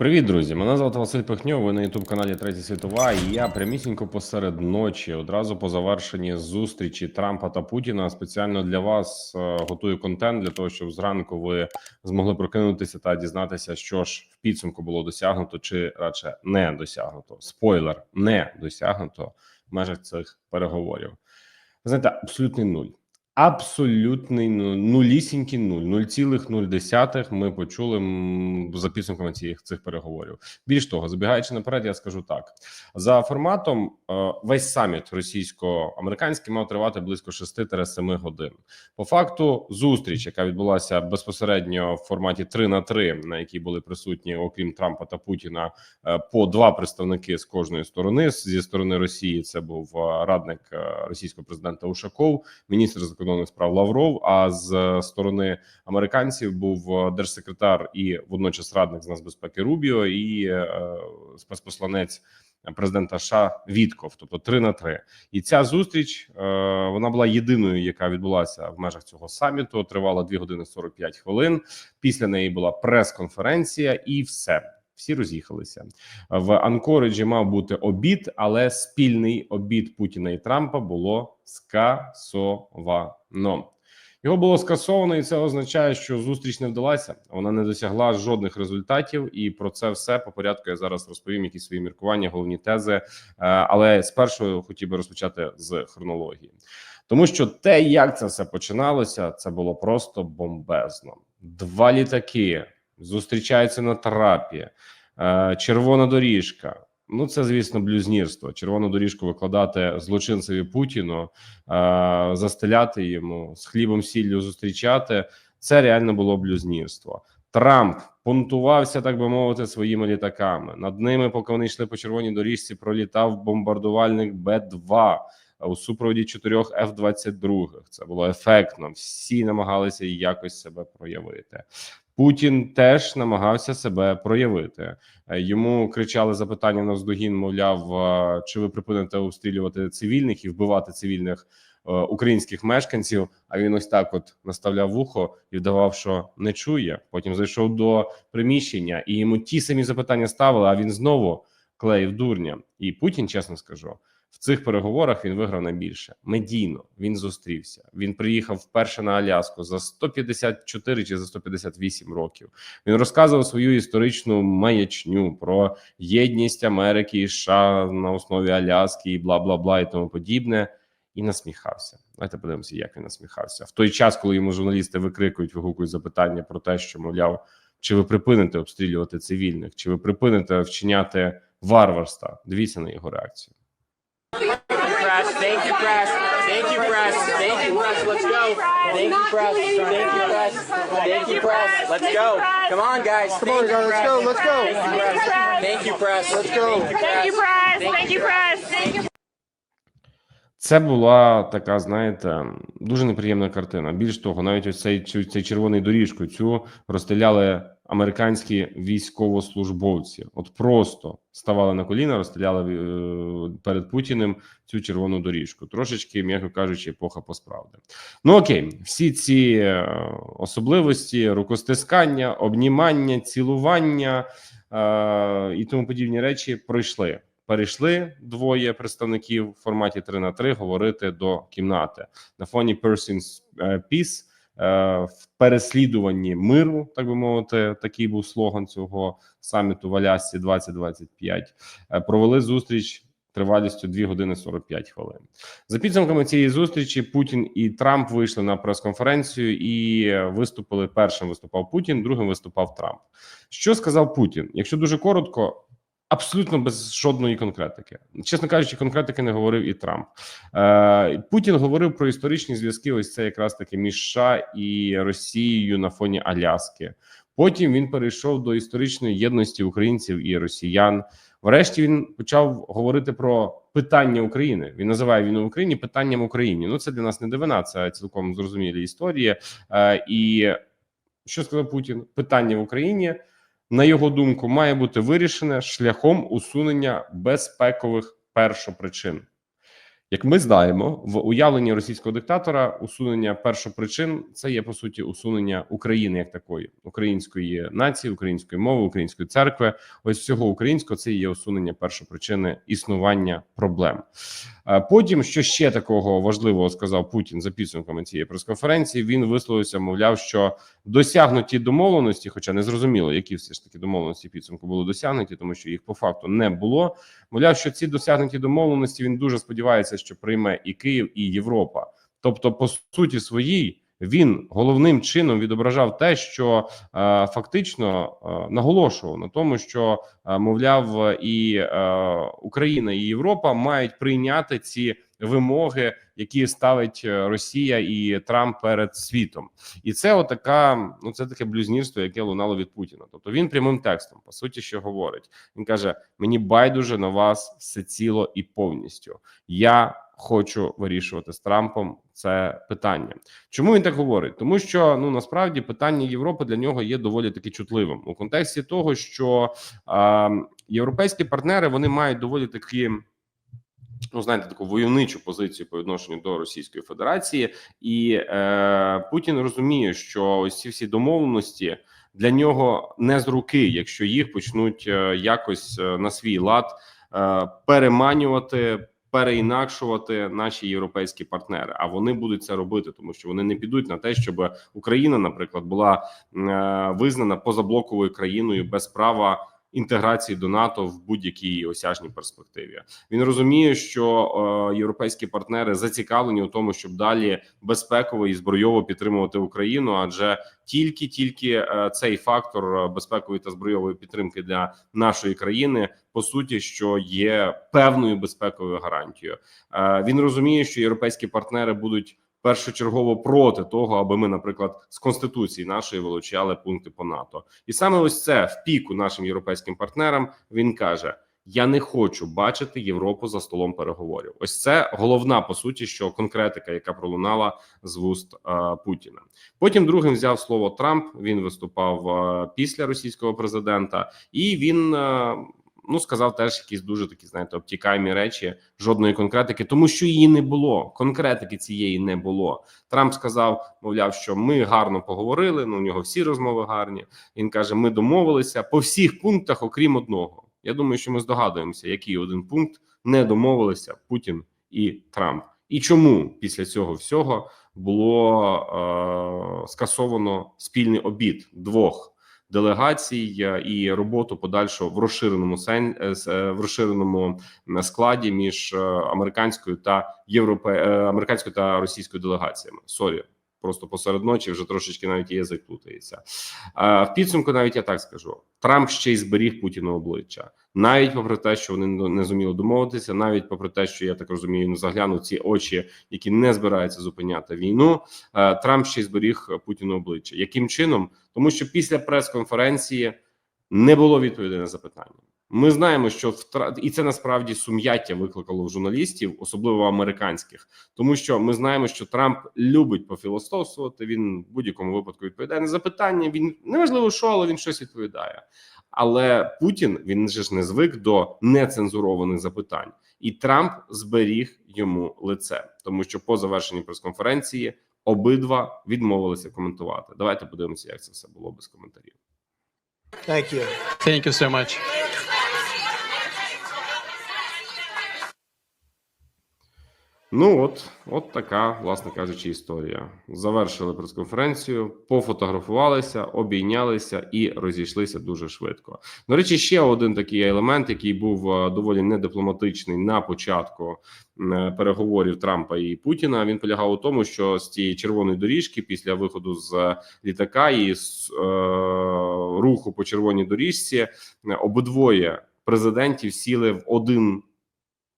Привіт, друзі! Мене звати Василь Пихньов. Ви на youtube каналі Третя світова. І я прямісінько посеред ночі, одразу по завершенні зустрічі Трампа та Путіна. Спеціально для вас е, готую контент для того, щоб зранку ви змогли прокинутися та дізнатися, що ж в підсумку було досягнуто, чи радше не досягнуто. Спойлер не досягнуто в межах цих переговорів. Знаєте, абсолютний нуль. Абсолютний нуль, нулісінький нуль, 0,0 ми почули за підсумками цих, цих переговорів. Більш того, забігаючи наперед, я скажу так: за форматом, е, весь саміт російсько-американський мав тривати близько 6-7 годин. По факту, зустріч, яка відбулася безпосередньо в форматі 3 на 3, на якій були присутні, окрім Трампа та Путіна, е, по два представники з кожної сторони. Зі сторони Росії це був е, радник російського президента Ушаков, міністр закордонних справ Лавров. А з е, сторони американців був е, держсекретар і водночас радник з нацбезпеки Рубіо і е, спецпосланець президента США Вітков, тобто 3 на 3. І ця зустріч е, вона була єдиною, яка відбулася в межах цього саміту. Тривала 2 години 45 хвилин. Після неї була прес-конференція, і все. Всі роз'їхалися в Анкориджі. Мав бути обід, але спільний обід Путіна і Трампа було скасовано. Його було скасовано, і це означає, що зустріч не вдалася. Вона не досягла жодних результатів. І про це все по порядку я зараз розповім. Якісь свої міркування, головні тези. Е, Але спершу хотів би розпочати з хронології, тому що те, як це все починалося, це було просто бомбезно. Два літаки зустрічаються на трапі, е, червона доріжка. Ну, це звісно блюзнірство. Червону доріжку викладати злочинцеві Путіну, е, застеляти йому з хлібом сіллю зустрічати. Це реально було блюзнірство. Трамп понтувався, так би мовити, своїми літаками. Над ними, поки вони йшли по червоній доріжці, пролітав бомбардувальник Б-2 у супроводі чотирьох F-22. Це було ефектно. Всі намагалися якось себе проявити. Путін теж намагався себе проявити. Е, Йому кричали запитання навздогін, мовляв, е, чи ви припините обстрілювати цивільних і вбивати цивільних е, українських мешканців. А він ось так, от наставляв вухо і вдавав, що не чує. Потім зайшов до приміщення, і йому ті самі запитання ставили. А він знову клеїв дурня. І Путін, чесно скажу, в цих переговорах він виграв найбільше медійно. Він зустрівся. Він приїхав вперше на Аляску за 154 чи за 158 років. Він розказував свою історичну маячню про єдність Америки і США на основі Аляски і бла бла бла і тому подібне. І насміхався. Давайте подивимося, як він насміхався в той час, коли йому журналісти викрикують, вигукують запитання про те, що мовляв, чи ви припините обстрілювати цивільних, чи ви припините вчиняти варварства. Дивіться на його реакцію. Press. Thank you, press. Thank you, press. Thank you, press. Let's go. Thank you, press. Thank you, press. Thank you, press. Let's go. Come on, guys. Come on, guys. Let's go. Let's go. Thank you, press. Let's go. Thank you, press. Thank you, press. Thank you. Це була така, знаєте, дуже неприємна картина. Більш того, навіть ось цей, цей червоний доріжку цю розстріляли американські військовослужбовці. От просто ставали на коліна, розстріляли е, перед Путіним цю червону доріжку. Трошечки, м'яко кажучи, епоха посправди. Ну окей, всі ці е, особливості, рукостискання, обнімання, цілування е, і тому подібні речі пройшли перейшли двоє представників в форматі 3 на 3 говорити до кімнати на фоні Persons е, Peace в переслідуванні миру, так би мовити, такий був слоган цього саміту в Алясці 2025. Е, Провели зустріч. Тривалістю 2 години 45 хвилин за підсумками цієї зустрічі. Путін і Трамп вийшли на прес-конференцію і виступили. Першим виступав Путін, другим виступав Трамп. Що сказав Путін? Якщо дуже коротко, Абсолютно без жодної конкретики, чесно кажучи, конкретики не говорив і Трамп. Е, Путін говорив про історичні зв'язки. Ось це якраз таки між США і Росією на фоні Аляски. Потім він перейшов до історичної єдності українців і росіян. Врешті він почав говорити про питання України. Він називає війну в Україні питанням Україні. Ну це для нас не дивина, це цілком зрозумілі історії. Е, І що сказав Путін? Питання в Україні на його думку, має бути вирішене шляхом усунення безпекових першопричин. Як ми знаємо, в уявленні російського диктатора усунення першопричин це є по суті усунення України як такої, української нації, української мови, української церкви. Ось всього українського це є усунення першопричини існування проблем. Е, Потім, що ще такого важливого сказав Путін за підсумками цієї прес-конференції, він висловився, мовляв, що досягнуті домовленості, хоча не зрозуміло, які все ж таки домовленості підсумку були досягнуті, тому що їх по факту не було. Мовляв, що ці досягнуті домовленості він дуже сподівається, що прийме і Київ, і Європа. Тобто, по суті, своїй він головним чином відображав те, що е, фактично е, наголошував на тому, що е, мовляв, і е, Україна і Європа мають прийняти ці вимоги, які ставить е, Росія і Трамп перед світом, і це отака, ну це таке блюзнірство, яке лунало від Путіна. Тобто він прямим текстом по суті, що говорить. Він каже: мені байдуже на вас все ціло і повністю. Я хочу вирішувати з Трампом це питання. Чому він так говорить? Тому що ну насправді питання Європи для нього є доволі таки чутливим у контексті того, що е, європейські партнери вони мають доволі такі. Ну, знаєте, таку войовничу позицію по відношенню до Російської Федерації, і е, Путін розуміє, що ось ці всі домовленості для нього не з руки, якщо їх почнуть е, якось е, на свій лад е, переманювати, переінакшувати наші європейські партнери. А вони будуть це робити, тому що вони не підуть на те, щоб Україна, наприклад, була е, визнана позаблоковою країною без права. Інтеграції до НАТО в будь-якій осяжній перспективі він розуміє, що е, європейські партнери зацікавлені у тому, щоб далі безпеково і збройово підтримувати Україну, адже тільки тільки е, цей фактор е, безпекової та збройової підтримки для нашої країни по суті, що є певною безпековою гарантією. Він розуміє, що європейські партнери будуть першочергово проти того, аби ми, наприклад, з конституції нашої вилучали пункти по НАТО, і саме ось це в піку нашим європейським партнерам. Він каже. Я не хочу бачити Європу за столом переговорів. Ось це головна по суті, що конкретика, яка пролунала з вуст е, Путіна. Потім другим взяв слово Трамп. Він виступав е, після російського президента, і він е, ну сказав теж якісь дуже такі, знаєте, обтікаємі речі, жодної конкретики, тому що її не було. Конкретики цієї не було. Трамп сказав, мовляв, що ми гарно поговорили. Ну у нього всі розмови гарні. Він каже: ми домовилися по всіх пунктах, окрім одного. Я думаю, що ми здогадуємося, який один пункт не домовилися Путін і Трамп, і чому після цього всього було е, скасовано спільний обід двох делегацій е, і роботу подальшу в розширеному сен е, е, в розширеному складі між американською та європе американською та російською делегаціями. Сорі. Просто посеред ночі вже трошечки навіть язик плутається. В підсумку, навіть я так скажу: Трамп ще й зберіг Путіну обличчя, навіть попри те, що вони не- зуміли домовитися, навіть попри те, що я так розумію, не заглянув ці очі, які не збираються зупиняти війну. е, Трамп ще й зберіг Путіну обличчя. Яким чином? Тому що після прес-конференції не було відповідей на запитання. Ми знаємо, що втра... і це насправді сум'яття викликало в журналістів, особливо американських, тому що ми знаємо, що Трамп любить пофілософствувати. Він в будь-якому випадку відповідає на запитання. Він неважливо, що, але він щось відповідає. Але Путін він же ж не звик до нецензурованих запитань, і Трамп зберіг йому лице, тому що по завершенні прес-конференції обидва відмовилися коментувати. Давайте подивимося, як це все було без коментарів. Thank you. Thank you so much. Ну от, от така, власне кажучи, історія. Завершили прес-конференцію, пофотографувалися, обійнялися і розійшлися дуже швидко. До речі, ще один такий елемент, який був е, доволі недипломатичний на початку е, переговорів Трампа і Путіна. Він полягав у тому, що з цієї червоної доріжки, після виходу з літака і з е, руху по червоній доріжці, е, обидвоє президентів сіли в один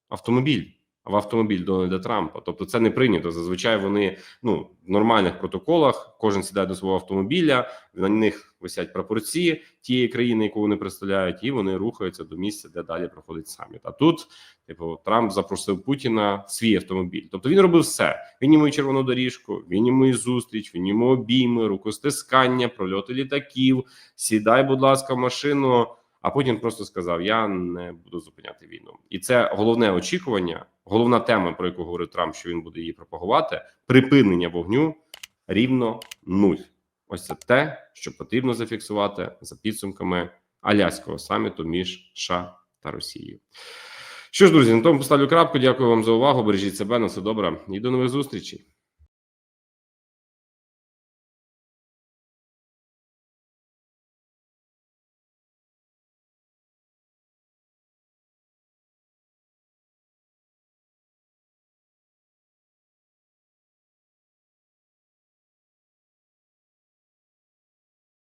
автомобіль. В автомобіль Дональда Трампа, тобто це не прийнято. Зазвичай вони ну в нормальних протоколах. Кожен сідає до свого автомобіля, на них висять прапорці тієї країни, яку вони представляють, і вони рухаються до місця, де далі проходить саміт. А тут, типу, Трамп запросив Путіна свій автомобіль. Тобто він робив все. Він йому і червону доріжку, він йому і зустріч, він йому обійми, рукостискання, прольоти літаків. Сідай, будь ласка, в машину. А Путін просто сказав: Я не буду зупиняти війну, і це головне очікування головна тема, про яку говорив Трамп, що він буде її пропагувати, припинення вогню рівно нуль. Ось це те, що потрібно зафіксувати за підсумками Аляського саміту між США та Росією. Що ж, друзі, на тому поставлю крапку. Дякую вам за увагу. Бережіть себе на все добре і до нових зустрічей.